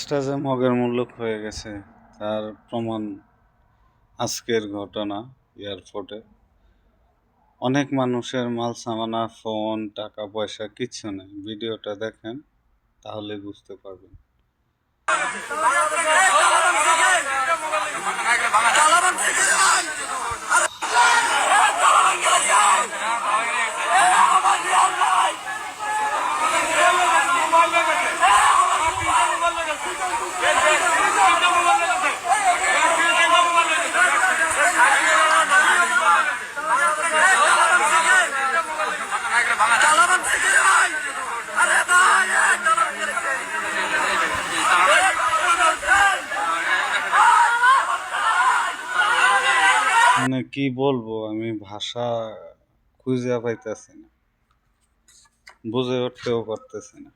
দেশটা যে মগের মূল্যক হয়ে গেছে, তার প্রমাণ আজকের ঘটনা এয়ারপোর্টে। অনেক মানুষের মাল, সামানা, ফোন, টাকা, পয়সা কিচ্ছু নেই। ভিডিওটা দেখেন, তাহলে বুঝতে পারবেন। মানে কি বলব আমি ভাষা খুঁজে পাইতেছি না বুঝে উঠতেও পারতেছি না।